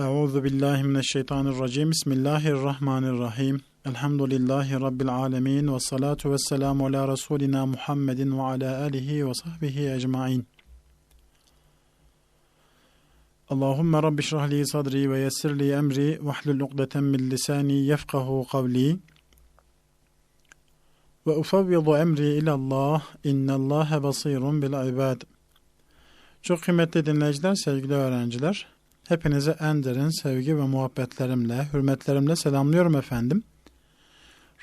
Euzu billahi mineşşeytanirracim. Bismillahirrahmanirrahim. Elhamdülillahi rabbil alamin ve salatu vesselamu ala rasulina Muhammedin ve ala alihi ve sahbihi ecmaîn. Allahumme rabbi şrah li sadri ve yessir li emri ve hlul ukdeten min lisani yefkahu kavli. Ve ufavvidu emri ila Allah. İnnallâhe basirun bil ibad. Çok kıymetli dinleyiciler, sevgili öğrenciler. Hepinize en derin sevgi ve muhabbetlerimle, hürmetlerimle selamlıyorum efendim.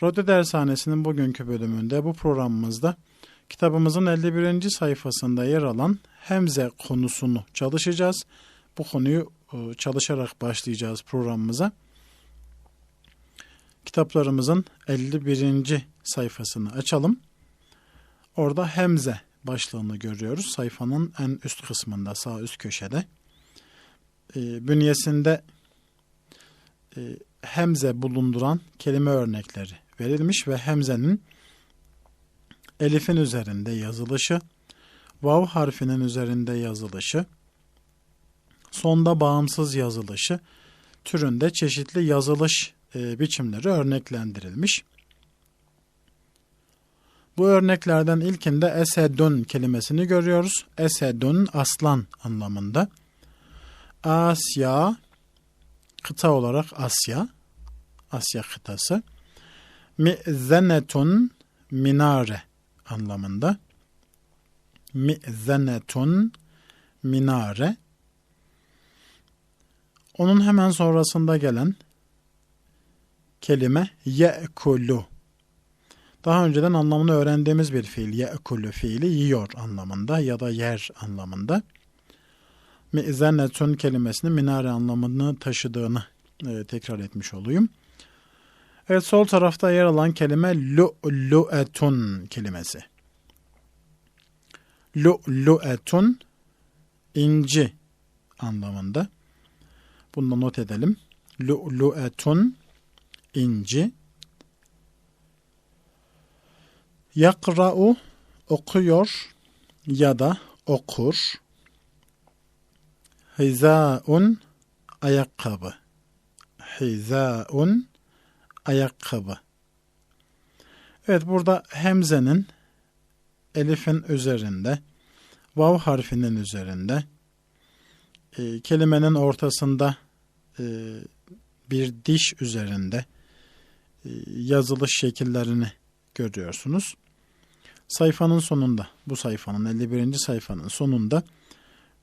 Radyo Dershanesi'nin bugünkü bölümünde bu programımızda kitabımızın 51. sayfasında yer alan Hemze konusunu çalışacağız. Bu konuyu e, çalışarak başlayacağız programımıza. Kitaplarımızın 51. sayfasını açalım. Orada Hemze başlığını görüyoruz. Sayfanın en üst kısmında, sağ üst köşede e, bünyesinde e, hemze bulunduran kelime örnekleri verilmiş ve hemzenin elifin üzerinde yazılışı, vav harfinin üzerinde yazılışı, sonda bağımsız yazılışı türünde çeşitli yazılış e, biçimleri örneklendirilmiş. Bu örneklerden ilkinde esedun kelimesini görüyoruz. Esedun aslan anlamında. Asya kıta olarak Asya Asya kıtası. Mi'zenetun minare anlamında. Mi'zenetun minare. Onun hemen sonrasında gelen kelime ye'kulu. Daha önceden anlamını öğrendiğimiz bir fiil ye'kulu fiili yiyor anlamında ya da yer anlamında mezennetun kelimesinin minare anlamını taşıdığını e, tekrar etmiş olayım. Evet sol tarafta yer alan kelime lu'lu'etun kelimesi. Lu'lu'etun inci anlamında. Bunu da not edelim. Lu'lu'etun inci. Yakra'u okuyor ya da okur Hizaun ayakkabı. Hizaun ayakkabı. Evet burada hemzenin elifin üzerinde, vav harfinin üzerinde, e, kelimenin ortasında e, bir diş üzerinde e, yazılış şekillerini görüyorsunuz. Sayfanın sonunda, bu sayfanın 51. sayfanın sonunda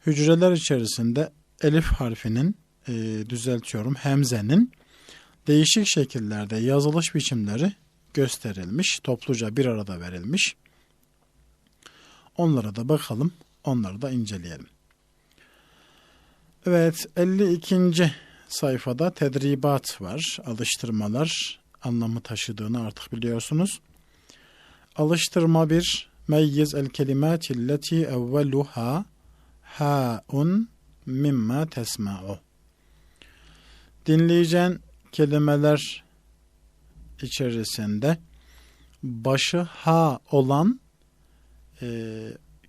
hücreler içerisinde elif harfinin e, düzeltiyorum hemzenin değişik şekillerde yazılış biçimleri gösterilmiş, topluca bir arada verilmiş. Onlara da bakalım, onları da inceleyelim. Evet, 52. sayfada tedribat var, alıştırmalar anlamı taşıdığını artık biliyorsunuz. Alıştırma bir meyyiz el kelimati evveluha ha'un mimma tesma'u. Dinleyeceğin kelimeler içerisinde başı ha olan e,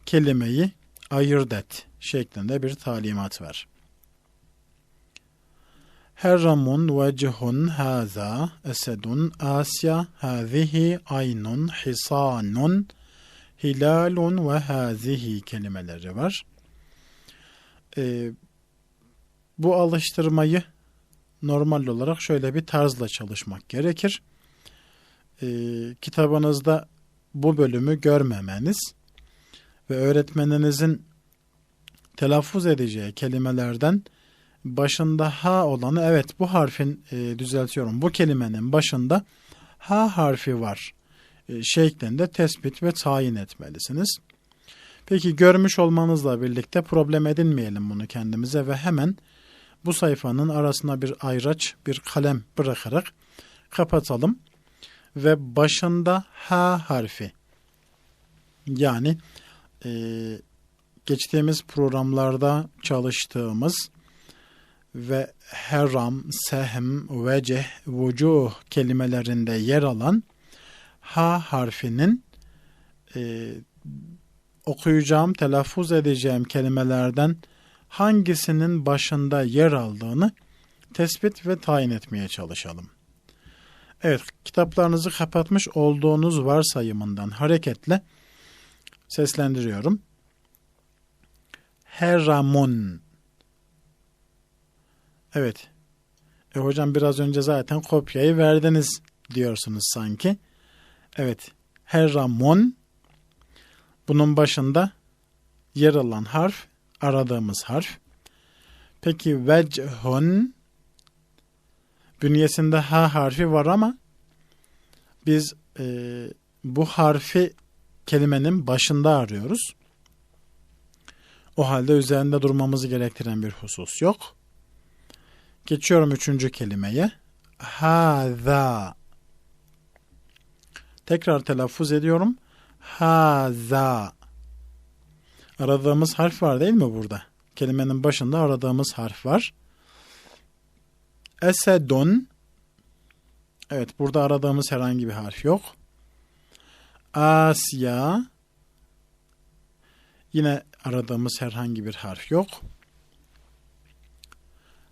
kelimeyi ayırt et şeklinde bir talimat var. Herramun vecihun haza esedun asya hazihi aynun hisanun hilalun ve hazihi kelimeleri var e, bu alıştırmayı normal olarak şöyle bir tarzla çalışmak gerekir. E, kitabınızda bu bölümü görmemeniz ve öğretmeninizin telaffuz edeceği kelimelerden başında ha olanı evet bu harfin e, düzeltiyorum bu kelimenin başında ha harfi var e, şeklinde tespit ve tayin etmelisiniz. Peki görmüş olmanızla birlikte problem edinmeyelim bunu kendimize ve hemen bu sayfanın arasına bir ayraç, bir kalem bırakarak kapatalım. Ve başında H harfi yani e, geçtiğimiz programlarda çalıştığımız ve heram, sehm, veceh, vucuh kelimelerinde yer alan H harfinin e, okuyacağım, telaffuz edeceğim kelimelerden hangisinin başında yer aldığını tespit ve tayin etmeye çalışalım. Evet, kitaplarınızı kapatmış olduğunuz varsayımından hareketle seslendiriyorum. Heramon. Evet. E hocam biraz önce zaten kopyayı verdiniz diyorsunuz sanki. Evet. Heramon. Bunun başında yer alan harf aradığımız harf. Peki vechhun bünyesinde ha harfi var ama biz e, bu harfi kelimenin başında arıyoruz. O halde üzerinde durmamızı gerektiren bir husus yok. Geçiyorum üçüncü kelimeye. Haza. Tekrar telaffuz ediyorum. Haza. Aradığımız harf var değil mi burada? Kelimenin başında aradığımız harf var. Esedun. Evet burada aradığımız herhangi bir harf yok. Asya. Yine aradığımız herhangi bir harf yok.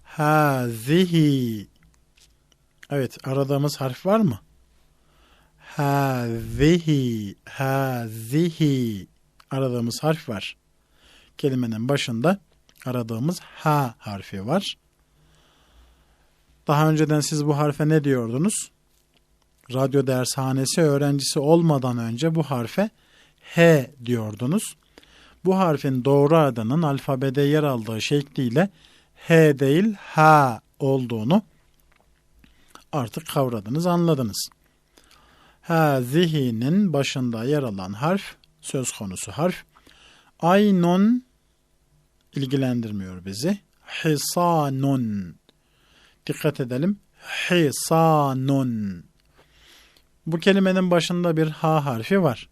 Hazihi. Evet aradığımız harf var mı? Hazihi. Hazihi. Aradığımız harf var. Kelimenin başında aradığımız ha harfi var. Daha önceden siz bu harfe ne diyordunuz? Radyo dershanesi öğrencisi olmadan önce bu harfe H diyordunuz. Bu harfin doğru adının alfabede yer aldığı şekliyle H değil H olduğunu artık kavradınız, anladınız. Ha zihinin başında yer alan harf, söz konusu harf. Aynun ilgilendirmiyor bizi. Hisanun. Dikkat edelim. Hisanun. Bu kelimenin başında bir ha harfi var.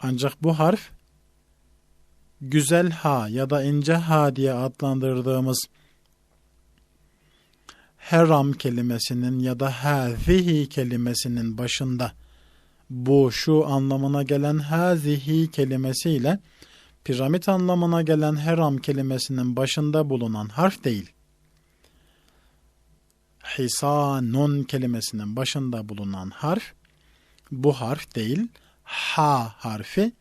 Ancak bu harf güzel ha ya da ince ha diye adlandırdığımız heram kelimesinin ya da hazihi kelimesinin başında bu şu anlamına gelen hazihi kelimesiyle piramit anlamına gelen heram kelimesinin başında bulunan harf değil. Hisanun kelimesinin başında bulunan harf bu harf değil. Ha harfi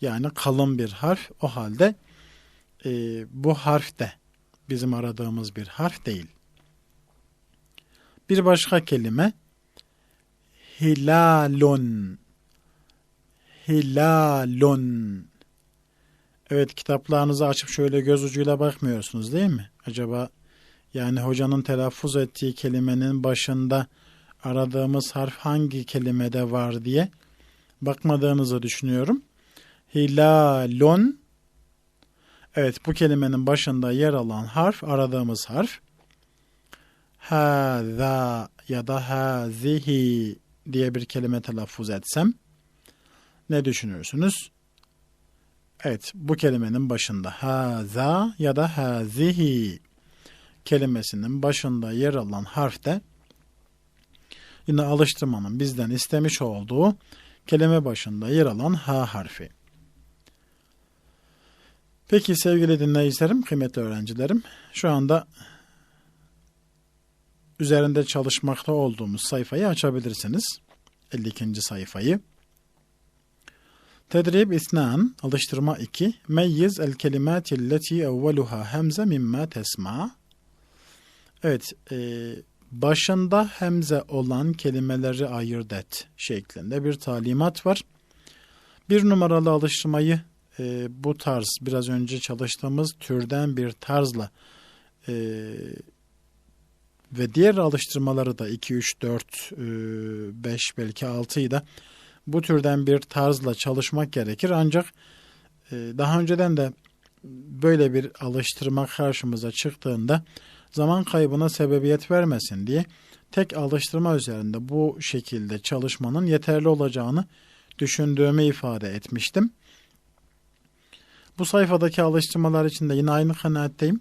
yani kalın bir harf. O halde e, bu harf de bizim aradığımız bir harf değil. Bir başka kelime hilalun hilalun Evet kitaplarınızı açıp şöyle göz ucuyla bakmıyorsunuz değil mi? Acaba yani hocanın telaffuz ettiği kelimenin başında aradığımız harf hangi kelimede var diye bakmadığınızı düşünüyorum. Hilalun Evet bu kelimenin başında yer alan harf aradığımız harf. Hâzâ ya da hâzihi diye bir kelime telaffuz etsem ne düşünürsünüz? Evet bu kelimenin başında haza ya da hazihi kelimesinin başında yer alan harf de yine alıştırmanın bizden istemiş olduğu kelime başında yer alan ha harfi. Peki sevgili dinleyicilerim, kıymetli öğrencilerim, şu anda üzerinde çalışmakta olduğumuz sayfayı açabilirsiniz. 52. sayfayı. Tedrib isnan, alıştırma 2. Meyyiz el kelimati leti evveluha hemze mimma tesma. Evet, e, başında hemze olan kelimeleri ayırt et şeklinde bir talimat var. Bir numaralı alıştırmayı e, bu tarz biraz önce çalıştığımız türden bir tarzla e, ve diğer alıştırmaları da 2, 3, 4, 5 belki 6'yı da bu türden bir tarzla çalışmak gerekir. Ancak e, daha önceden de böyle bir alıştırma karşımıza çıktığında zaman kaybına sebebiyet vermesin diye tek alıştırma üzerinde bu şekilde çalışmanın yeterli olacağını düşündüğümü ifade etmiştim. Bu sayfadaki alıştırmalar için de yine aynı kanaatteyim.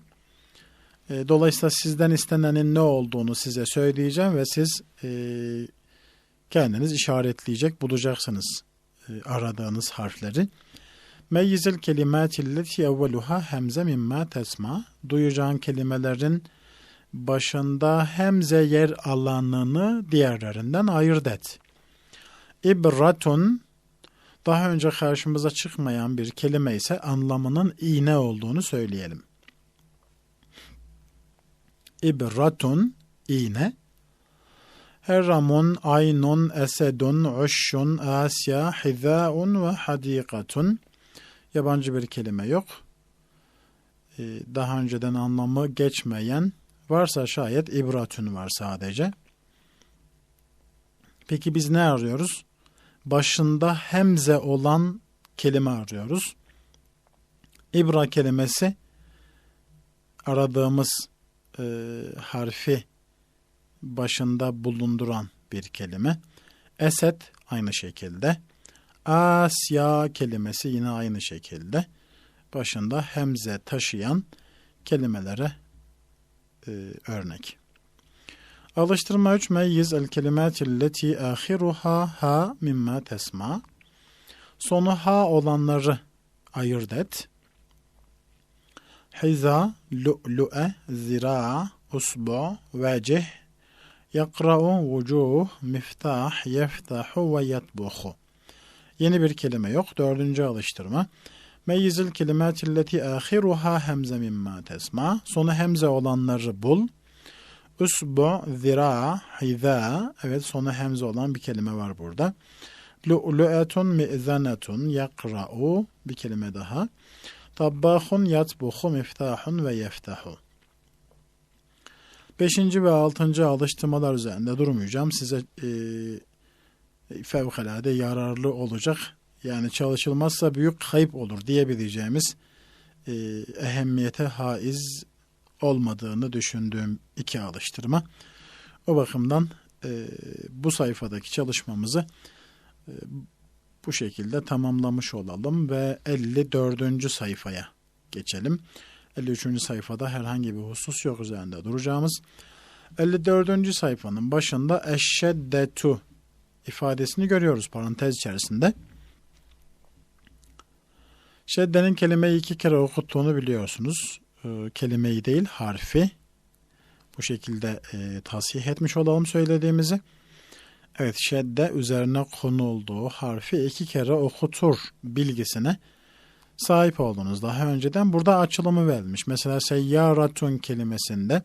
E, dolayısıyla sizden istenenin ne olduğunu size söyleyeceğim ve siz e, kendiniz işaretleyecek bulacaksınız e, aradığınız harfleri. Meyyizil kelimati leti evveluha hemze mimma tesma. Duyacağın kelimelerin başında hemze yer alanını diğerlerinden ayırt et. İbratun daha önce karşımıza çıkmayan bir kelime ise anlamının iğne olduğunu söyleyelim. İbratun iğne. Herramun, aynun, esedun, uşşun, asya, hizaun ve hadikatun. Yabancı bir kelime yok. Ee, daha önceden anlamı geçmeyen varsa şayet ibratun var sadece. Peki biz ne arıyoruz? Başında hemze olan kelime arıyoruz. İbra kelimesi aradığımız e, harfi başında bulunduran bir kelime. Esed aynı şekilde. Asya kelimesi yine aynı şekilde. Başında hemze taşıyan kelimelere e, örnek. Alıştırma 3 meyyiz el kelimâtilleti ahiruha ha mimma tesma. Sonu ha olanları ayırt et. Hiza, lu'lu'e, zira, usbu, vecih, yakra'u, vucuh, miftah, yeftahu ve yatbuhu. Yeni bir kelime yok. Dördüncü alıştırma. Meyyizil kelimâtilleti ahiruha hemze mimma tesma. Sonu hemze olanları bul. Usbu, zira, hiza. Evet sonu hemze olan bir kelime var burada. Lu'lu'etun mi'zanetun yakra'u. Bir kelime daha. Tabbahun yatbuhu miftahun ve yeftahu. Beşinci ve altıncı alıştırmalar üzerinde durmayacağım. Size e, fevkalade yararlı olacak. Yani çalışılmazsa büyük kayıp olur diyebileceğimiz e, ehemmiyete haiz olmadığını düşündüğüm iki alıştırma. O bakımdan e, bu sayfadaki çalışmamızı e, bu şekilde tamamlamış olalım ve 54. sayfaya geçelim. 53. sayfada herhangi bir husus yok üzerinde duracağımız. 54. sayfanın başında eşşeddetu ifadesini görüyoruz parantez içerisinde. Şeddenin kelimeyi iki kere okuttuğunu biliyorsunuz. Ee, kelimeyi değil harfi. Bu şekilde e, tasih etmiş olalım söylediğimizi. Evet şedde üzerine konulduğu harfi iki kere okutur bilgisine sahip oldunuz daha önceden. Burada açılımı verilmiş. Mesela seyyaratun kelimesinde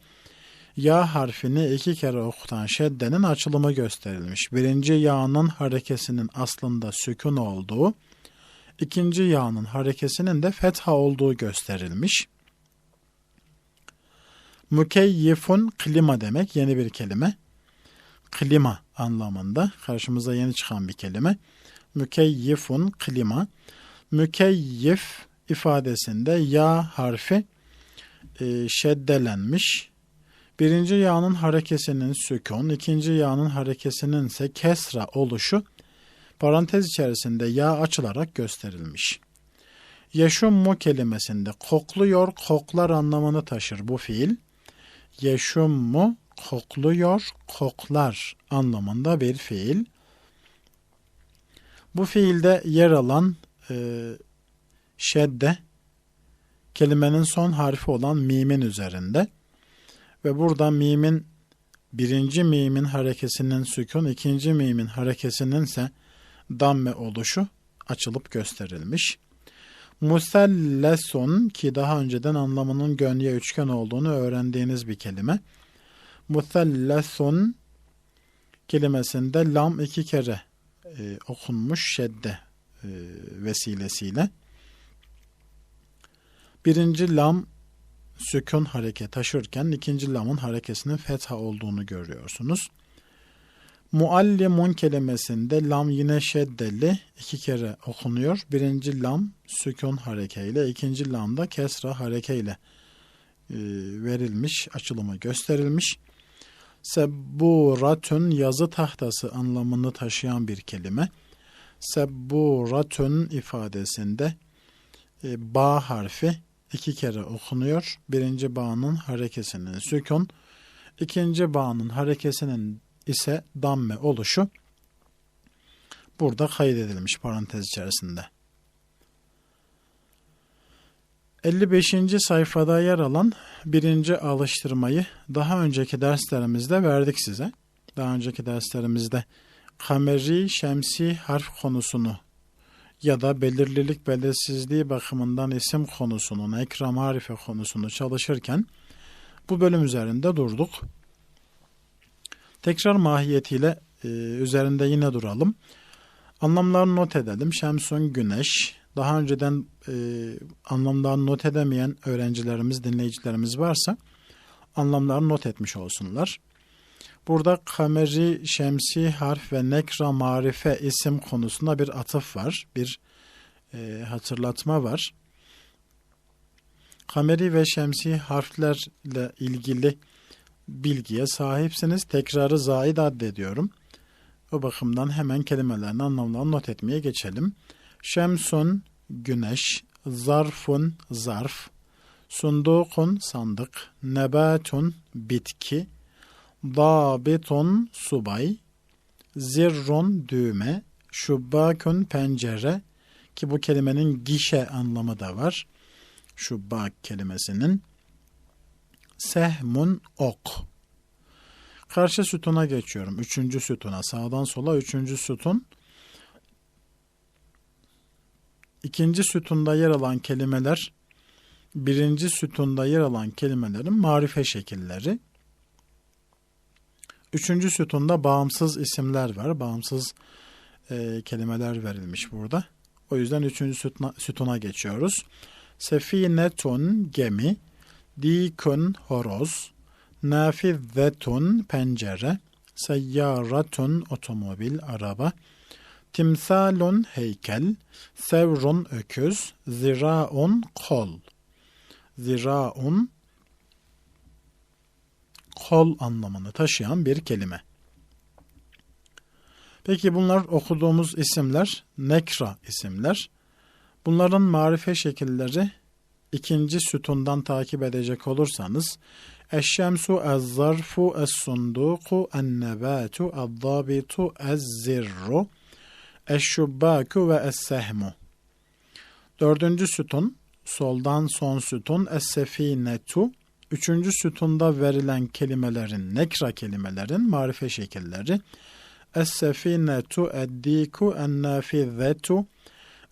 ya harfini iki kere okutan şeddenin açılımı gösterilmiş. Birinci yağının harekesinin aslında sükun olduğu, ikinci yağının harekesinin de fetha olduğu gösterilmiş. Mükeyyifun klima demek yeni bir kelime. Klima anlamında karşımıza yeni çıkan bir kelime. Mükeyyifun klima. Mükeyyif ifadesinde ya harfi e, şeddelenmiş. Birinci yağının harekesinin sükun, ikinci yağının harekesinin ise kesra oluşu parantez içerisinde yağ açılarak gösterilmiş. Yeşummu kelimesinde kokluyor, koklar anlamını taşır bu fiil. Yeşummu kokluyor, koklar anlamında bir fiil. Bu fiilde yer alan e, şedde kelimenin son harfi olan mimin üzerinde ve burada mimin birinci mimin harekesinin sükun, ikinci mimin harekesinin ise damme oluşu açılıp gösterilmiş. Musellesun ki daha önceden anlamının gönye üçgen olduğunu öğrendiğiniz bir kelime. Musellesun kelimesinde lam iki kere e, okunmuş şedde e, vesilesiyle. Birinci lam sükun hareket taşırken ikinci lamın harekesinin fetha olduğunu görüyorsunuz. Muallimun kelimesinde lam yine şeddeli iki kere okunuyor. Birinci lam sükun harekeyle, ikinci lam da kesra harekeyle e, verilmiş, açılımı gösterilmiş. Sebburatun yazı tahtası anlamını taşıyan bir kelime. Sebburatun ifadesinde e, ba harfi iki kere okunuyor. Birinci bağının harekesinin sükun, ikinci bağının harekesinin ise damme oluşu burada kaydedilmiş parantez içerisinde. 55. sayfada yer alan birinci alıştırmayı daha önceki derslerimizde verdik size. Daha önceki derslerimizde kameri şemsi harf konusunu ya da belirlilik belirsizliği bakımından isim konusunu, ekra marife konusunu çalışırken bu bölüm üzerinde durduk. Tekrar mahiyetiyle e, üzerinde yine duralım. Anlamlarını not edelim. Şemsun güneş. Daha önceden e, anlamlarını not edemeyen öğrencilerimiz, dinleyicilerimiz varsa anlamlarını not etmiş olsunlar. Burada kameri, şemsi, harf ve nekra, marife isim konusunda bir atıf var. Bir e, hatırlatma var. Kameri ve şemsi harflerle ilgili bilgiye sahipsiniz. Tekrarı zaid addediyorum. O bakımdan hemen kelimelerin anlamlarını not etmeye geçelim. Şemsun, güneş, zarfun, zarf, sundukun, sandık, nebatun, bitki, dabitun, subay, zirrun, düğme, şubbakun, pencere, ki bu kelimenin gişe anlamı da var. Şubbak kelimesinin. Sehmun, ok. Karşı sütuna geçiyorum. Üçüncü sütuna. Sağdan sola üçüncü sütun. İkinci sütunda yer alan kelimeler, birinci sütunda yer alan kelimelerin marife şekilleri. Üçüncü sütunda bağımsız isimler var. Bağımsız e, kelimeler verilmiş burada. O yüzden üçüncü sütuna, sütuna geçiyoruz. Sefinetun gemi, dikun horoz, nafizzetun pencere, seyyaratun otomobil araba, timsalun heykel, sevrun öküz, ziraun kol. Ziraun kol anlamını taşıyan bir kelime. Peki bunlar okuduğumuz isimler nekra isimler. Bunların marife şekilleri ikinci sütundan takip edecek olursanız Eşşemsu ez-zarfu es-sunduku en-nebatu ez-zabitu ez-zirru eşşubbaku ve es-sehmu. Dördüncü sütun soldan son sütun es-sefinetu Üçüncü sütunda verilen kelimelerin, nekra kelimelerin marife şekilleri. Es-sefinetu ed-diku en-nafizetu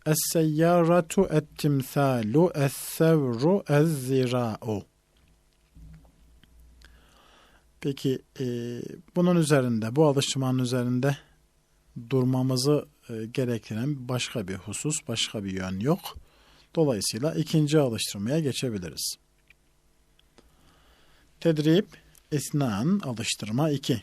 Es-seyyaratu et-timthalu Es-sevru ez-zira'u Peki e, bunun üzerinde, bu alıştırmanın üzerinde durmamızı e, gerektiren başka bir husus, başka bir yön yok. Dolayısıyla ikinci alıştırmaya geçebiliriz. Tedrib İsnan alıştırma 2.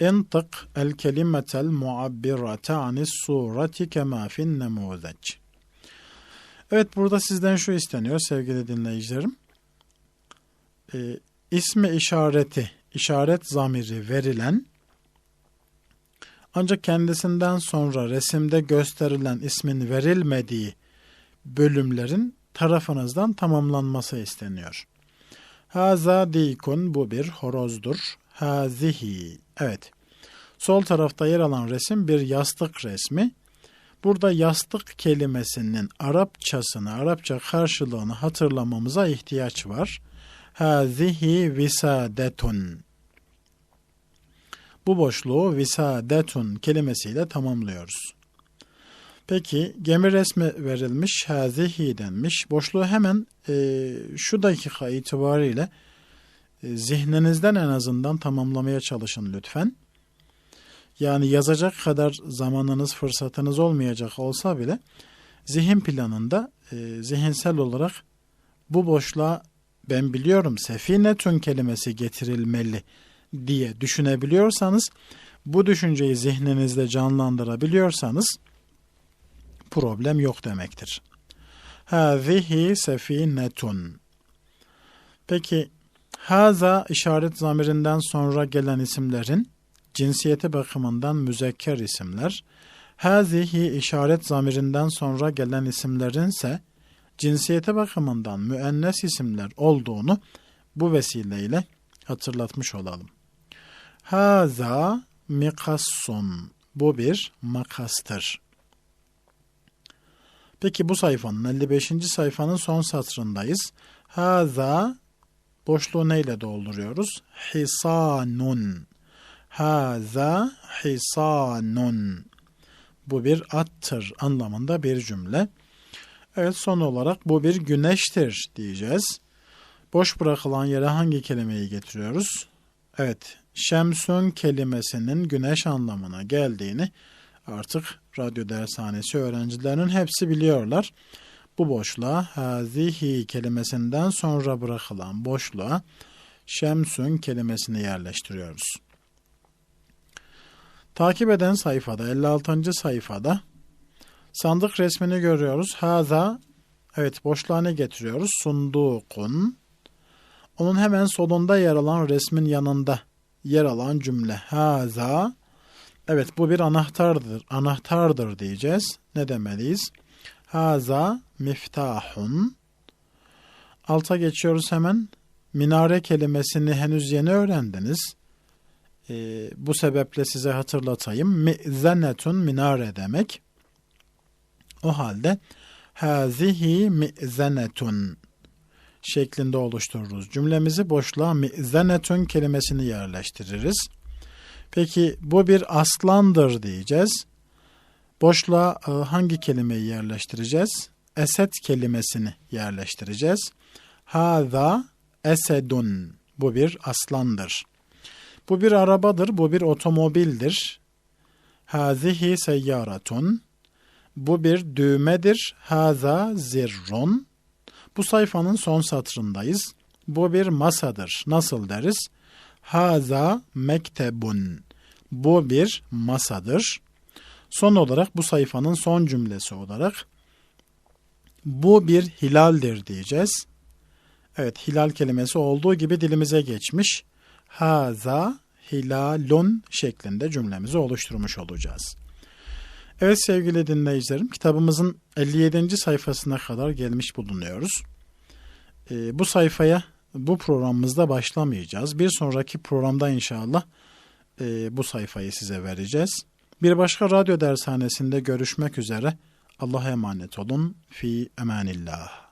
Entık el kelimetel muabbirate anis sureti kema fin nemuzeç. Evet burada sizden şu isteniyor sevgili dinleyicilerim. Ee, ismi işareti, işaret zamiri verilen ancak kendisinden sonra resimde gösterilen ismin verilmediği bölümlerin tarafınızdan tamamlanması isteniyor. Haza dikun bu bir horozdur. Hazihi. Evet. Sol tarafta yer alan resim bir yastık resmi. Burada yastık kelimesinin Arapçasını, Arapça karşılığını hatırlamamıza ihtiyaç var. Hazihi visadetun. Bu boşluğu visadetun kelimesiyle tamamlıyoruz. Peki gemi resmi verilmiş, hazihi denmiş. Boşluğu hemen e, şu dakika itibariyle e, zihninizden en azından tamamlamaya çalışın lütfen. Yani yazacak kadar zamanınız, fırsatınız olmayacak olsa bile zihin planında e, zihinsel olarak bu boşluğa ben biliyorum sefinetun kelimesi getirilmeli diye düşünebiliyorsanız bu düşünceyi zihninizde canlandırabiliyorsanız problem yok demektir. Hazihi sefinetun. Peki haza işaret zamirinden sonra gelen isimlerin cinsiyeti bakımından müzekker isimler, hazihi işaret zamirinden sonra gelen isimlerin ise cinsiyete bakımından müennes isimler olduğunu bu vesileyle hatırlatmış olalım. Haza mikassun. Bu bir makastır. Peki bu sayfanın 55. sayfanın son satırındayız. Haza boşluğu neyle dolduruyoruz? Hisanun. Haza hisanun. Bu bir attır anlamında bir cümle. Evet son olarak bu bir güneştir diyeceğiz. Boş bırakılan yere hangi kelimeyi getiriyoruz? Evet, şemsun kelimesinin güneş anlamına geldiğini artık radyo dershanesi öğrencilerinin hepsi biliyorlar. Bu boşluğa hazihi kelimesinden sonra bırakılan boşluğa şemsun kelimesini yerleştiriyoruz. Takip eden sayfada 56. sayfada sandık resmini görüyoruz. Haza evet boşluğa ne getiriyoruz? Sundukun onun hemen solunda yer alan resmin yanında yer alan cümle. Haza. Evet bu bir anahtardır. Anahtardır diyeceğiz. Ne demeliyiz? Haza miftahun. Alta geçiyoruz hemen. Minare kelimesini henüz yeni öğrendiniz. Ee, bu sebeple size hatırlatayım. Mi'zenetun minare demek. O halde hazihi mi'zenetun şeklinde oluştururuz. Cümlemizi boşluğa mi'zenetun kelimesini yerleştiririz. Peki bu bir aslandır diyeceğiz. Boşluğa e, hangi kelimeyi yerleştireceğiz? Esed kelimesini yerleştireceğiz. Hâzâ esedun. Bu bir aslandır. Bu bir arabadır, bu bir otomobildir. Hazihi seyyaratun. Bu bir düğmedir. Haza zirrun. Bu sayfanın son satırındayız. Bu bir masadır. Nasıl deriz? Haza mektebun. Bu bir masadır. Son olarak bu sayfanın son cümlesi olarak bu bir hilaldir diyeceğiz. Evet hilal kelimesi olduğu gibi dilimize geçmiş. Haza hilalun şeklinde cümlemizi oluşturmuş olacağız. Evet sevgili dinleyicilerim kitabımızın 57. sayfasına kadar gelmiş bulunuyoruz. Ee, bu sayfaya bu programımızda başlamayacağız. Bir sonraki programda inşallah e, bu sayfayı size vereceğiz. Bir başka radyo dershanesinde görüşmek üzere. Allah'a emanet olun. Fi emanillah.